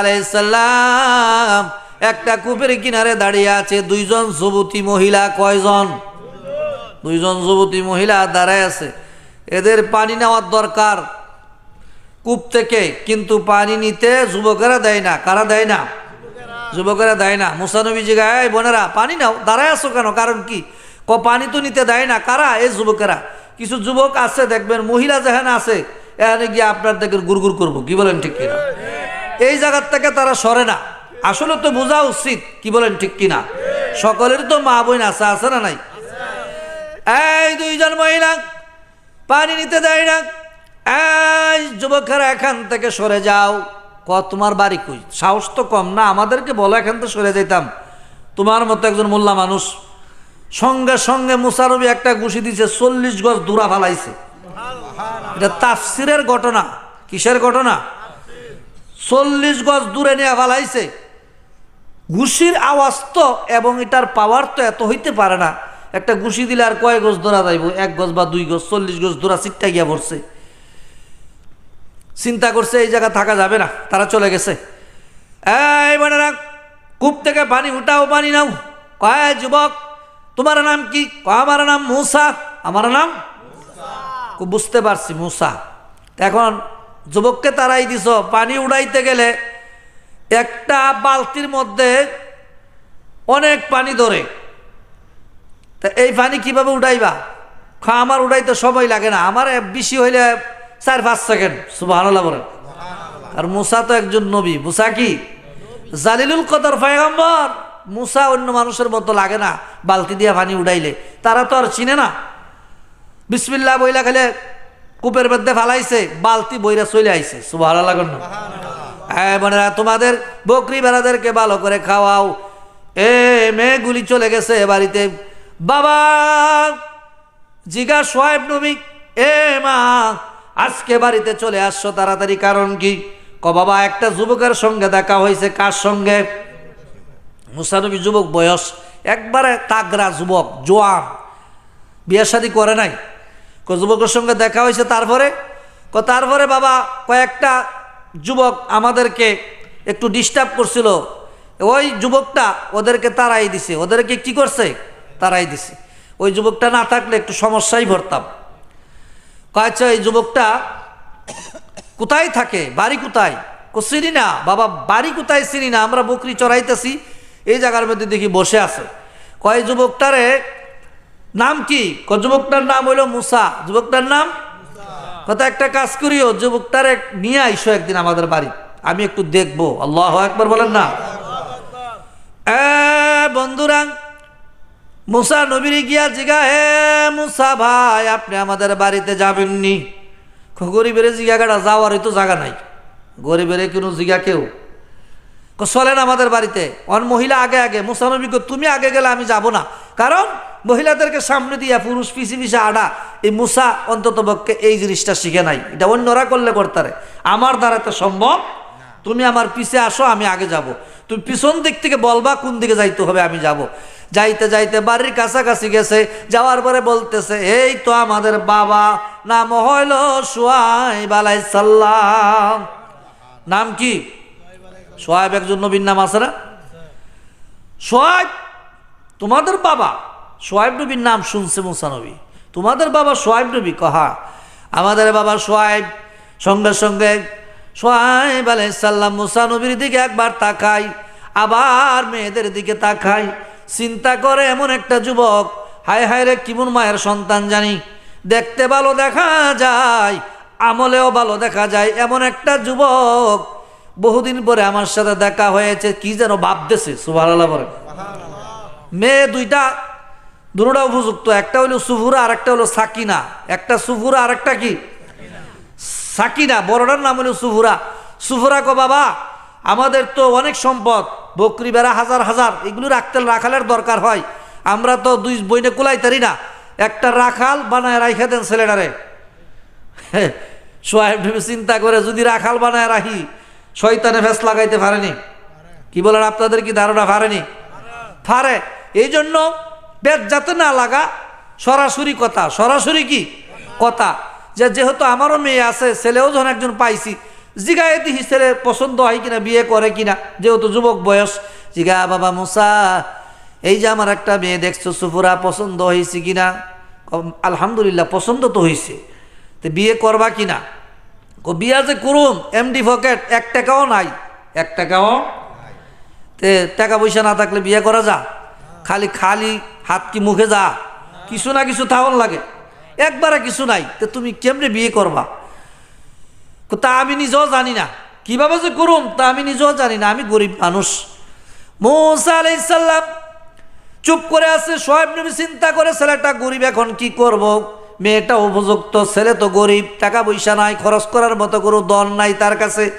আলাইসাল্লাম একটা কূপের কিনারে দাঁড়িয়ে আছে, দুইজন যুবতী মহিলা কয়জন? দুইজন যুবতী মহিলা দাঁড়ায় আছে। এদের পানি নেওয়ার দরকার কূপ থেকে, কিন্তু পানি নিতে যুবকেরা দেয় না। কারা দেয় না? যুবকেরা দেয় না। মুসানবী জিগায় বোনেরা, পানি নাও, দাঁড়ায় আছো কেন? কারণ কি? ক পানি তো নিতে দেয় না। কারা? এই যুবকেরা। কিছু যুবক আছে, দেখবেন মহিলা যেখানে আছে, এখানে গিয়ে আপনার দেখেন গুড়গুড় করব। কি বলেন ঠিক কিনা? এই জায়গার থেকে তারা সরে না। আসলে তো বোঝা উচিত, কি বলেন ঠিক কিনা? সকলের তো মা বোন আছে আছে না নাই? এই দুইজন মহিলা, পানি নিতে দেয় না। এই যুবকেরা, এখান থেকে সরে যাও। ক তোমার বাড়ি কই? সাহস তো কম না, আমাদেরকে বলো, এখান থেকে সরে যেতাম তোমার মতো একজন মোল্লা মানুষ। সঙ্গে সঙ্গে মুসারবি একটা ঘুষি দিছে, চল্লিশ গজ দূরা ফালাইছে। এটা তাফসিরের ঘটনা। কিসের ঘটনা? চল্লিশ গজ দূরে নিয়ে ফালাইছে। ঘুষির আওয়াজ তো এবং এটার পাওয়ার তো এত হইতে পারে না। একটা ঘুষি দিলে আর কয় গজ ধরা যাইব? এক গজ বা দুই গজ, চল্লিশ গজ ধরা চিটটা গিয়া পড়ছে। চিন্তা করছে এই জায়গা থাকা যাবে না, তারা চলে গেছে। এই বোনেরা, কূপ থেকে পানি উঠাও, পানি নাও। কয় যুবক, তোমার নাম কি? আমার নাম মুসা। আমার নাম বুঝতে পারছি, মুসা। এখন যুবককে তারাই দিছ পানি উড়াইতে গেলে একটা বালতির মধ্যে অনেক পানি ধরে। তা এই পানি কীভাবে উঠাইবা খা আমার উঠাইতে সময় লাগে না আমার বেশি হইলে চার পাঁচ সেকেন্ড সুবাহ আর মুসা তো একজন নবী মুসা কি? জালিলুল কদর ফায়গম্বর মুসা অন্য মানুষের মতো লাগে না বালতি দিয়ে পানি উঠাইলে তারা তো আর চিনে না। বিসমিল্লা বইলা খেলে কূপের মধ্যে ফালাইছে বালতি বইরা চলে আইছে। সুবাহ লাগুন হ্যাঁ বোনেরা তোমাদের বকরি বেড়াদেরকে ভালো করে খাওয়াও। এ মেয়েগুলি চলে গেছে বাড়িতে। বাবা জিগা সোয়েব নবী এ মা আজকে বাড়িতে চলে আসছো তাড়াতাড়ি কারণ কি? ক বাবা একটা যুবকের সঙ্গে দেখা হয়েছে কার সঙ্গে? মুসানবী যুবক বয়স একবারে তাগরা যুবক জোয়ান। বিয়ে শাদি করে নাই? যুবকের সঙ্গে দেখা হয়েছে তারপরে? ক তারপরে বাবা কয়েকটা যুবক আমাদেরকে একটু ডিস্টার্ব করছিল। ওই যুবকটা ওদেরকে তারাই দিছে। ওদেরকে কি করছে? তারাই দিছে। ওই যুবকটা না থাকলে একটু সমস্যায় ভরতাম। কয়েছে এই যুবকটা কোথায় থাকে? বাড়ি কোথায়? কো চিনি না। বাবা, বাড়ি কোথায় চিনি না? আমরা বকরি চড়াইতেছি। এই জায়গার মধ্যে দেখি বসে আছে। কয় যুবকটারে নাম কি? যুবকটার নাম হইল মুসা। যুবকটার নাম? কত একটা কাজ করিও, যুবকটার এক নিয়ে আইসো একদিন আমাদের বাড়ি। আমি একটু দেখব। আল্লাহ একবার বলেন না। বন্ধুরা, মুসা নবীর গিয়া জিগা, হে মুসা ভাই, আপনি আমাদের বাড়িতে যাবেননি। গরিবের জিগাটা যাওয়ারই তো জায়গা নাই। গরিবের কোনো জিগা কেউ? চলেন আমাদের বাড়িতে। অন মহিলা আগে আগে। মুসানবী কো তুমি আগে গেলে আমি যাব না। কারণ মহিলাদেরকে সামনে দিয়া পুরুষ পিছি পিছে আডা। এই মুসা অন্তত পক্ষে এই জিনিসটা শিখে নাই। এটা অন্যরা করলে করতারে। আমার দ্বারা তো সম্ভব। তুমি আমার পিছে আসো আমি আগে যাব। তুমি পিছন দিক থেকে বলবা কোন দিকে যাইতে হবে আমি যাব। যাইতে যাইতে বাড়ির কাছাকাছি গেছে। যাওয়ার পরে বলতেছে এই তো আমাদের বাবা। নাম হইল সোয়াইব আলাই সাল্লাম নাম কি? সোয়াইব একজন নবীর নাম আছে না? সোয়াইব তোমাদের বাবা সোয়াইব নবীর নাম শুনছে মুসা নবী। তোমাদের বাবা সোয়াইব নবী, কহা? আমাদের বাবা সোয়াইব সঙ্গে সঙ্গে সোয়াইব আলাইসাল্লাম মুসা নবীর দিকে একবার তাকাই, আবার মেয়েদের দিকে তাকাই, চিন্তা করে এমন একটা যুবক, হায় হায় রে, কিমন মায়ের সন্তান জানি। দেখতে ভালো দেখা যায়, আমলেও ভালো দেখা যায়, এমন একটা যুবক বহুদিন পরে আমার সাথে দেখা হয়েছে, কি যেন ভাবতেছে সুভার বলে। মেয়ে দুইটা, দুটা উপযুক্ত, একটা হলো সুফুরা আর একটা হলো সাকিনা। একটা সুফুরা আর একটা কি? সাকিনা, বড়টার নাম হলো সুফুরা। সুফুরা কো বাবা, আমাদের তো অনেক সম্পদ, বকরি বেড়া হাজার হাজার, এগুলো রাখতে রাখালের দরকার হয়। আমরা তো দুই বইনে কুলাই তারি না। একটা রাখাল বানায় রাখা দেন ছেলেটারে। সোহেব ভেবে চিন্তা করে যদি রাখাল বানায় রাখি, শয়তানে ফেস লাগাইতে পারেনি। কি বলেন, আপনাদের কি ধারণা পারেনি? পারে। এই জন্য বেদ যাতে না লাগা সরাসরি কথা। সরাসরি কি? কথা। যে যেহেতু আমারও মেয়ে আছে ছেলেও যখন একজন পাইছি জিগায় দিহি ছেলে পছন্দ হয় কিনা বিয়ে করে কিনা যেহেতু যুবক বয়স। জিগা বাবা মুসা এই যে আমার একটা মেয়ে দেখছ সুফুরা পছন্দ হয়েছে কিনা? আলহামদুলিল্লাহ পছন্দ তো হয়েছে তো বিয়ে করবা কিনা? বিয়া যে করুম এমডি পকেট এক টাকাও নাই। এক টাকাও? তে টাকা পয়সা না থাকলে বিয়ে করা যা। খালি খালি হাত কি মুখে যা। কিছু না কিছু থাউন লাগে। একবারে কিছু নাই। তো তুমি কেমনে বিয়ে করবা? তা আমি নিজেও জানি না। কীভাবে যে করুম তা আমি নিজেও জানি না। আমি গরিব মানুষ। মৌসা আলাইসাল্লাম চুপ করে আছে। সোহেব নবী চিন্তা করে, ছেলেটা গরিব এখন কি করব? মেয়েটা উপযুক্ত, ছেলে তো গরিব, টাকা পয়সা নাই, খরচ করার মতো কোনো দল নাই তার কাছে।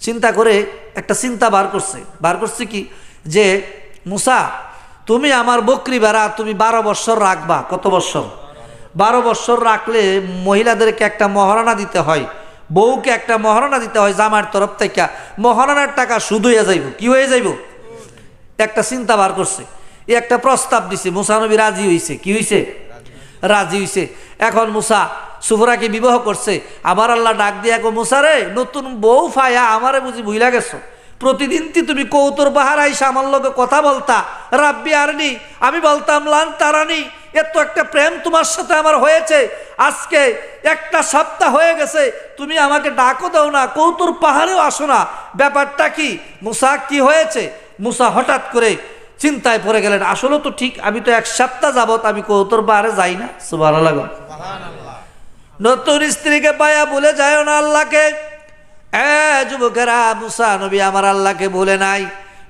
চিন্তা করে একটা চিন্তা বার করছে। বার করছে কি? যে, মুসা তুমি আমার বকরি বেড়া, তুমি বারো বৎসর রাখবা। কত বৎসর? বারো বৎসর রাখলে মহিলাদেরকে একটা মহারণা দিতে হয়, বউকে একটা মহারণা দিতে হয় জামার তরফ থেকে। মহারণার টাকা শুধু হয়ে যাইব, কি হয়ে যাইব? একটা চিন্তা বার করছে, এ একটা প্রস্তাব দিছে মুসানবী রাজি হইছে, কি হইছে? রাজি হইছে। এখন মুসা সুফরাকে বিবাহ করছে, আমার আল্লাহ ডাক দিয়ে গো মুসা রে, নতুন বউ ফায়া, আমারে বুঝি ভুইলা গেছো? প্রতিদিন তি তুমি কৌতর বাহার আইসা আমার লগে কথা বলতা। রাব্বি আরনি আমি বলতাম লান তারানি এত একটা প্রেম তোমার সাথে আমার হয়েছে। আজকে একটা সপ্তাহ হয়ে গেছে তুমি আমাকে ডাকও দাও না কৌতুর পাহাড়েও আসো না। ব্যাপারটা কি? মুসা কি হয়েছে? মুসা হঠাৎ করে চিন্তায় পড়ে গেলেন আসলে তো ঠিক আমি তো এক সপ্তাহ যাবত আমি কৌতর পাহাড়ে যাই না। সুবাহ নতুন স্ত্রীকে পায়া বলে যায় না আল্লাহকে। যুবকেরা, মুসা নবী আমার আল্লাহকে বলে নাই।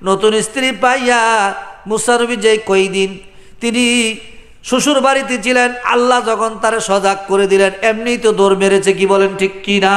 নতুন স্ত্রী পাইয়া মুসা নবী যে কই দিন তিনি শ্বশুর বাড়িতে ছিলেন, আল্লাহ যখন তারে সজাগ করে দিলেন এমনি তো দৌড় মেরেছে, কি বলেন ঠিক কি না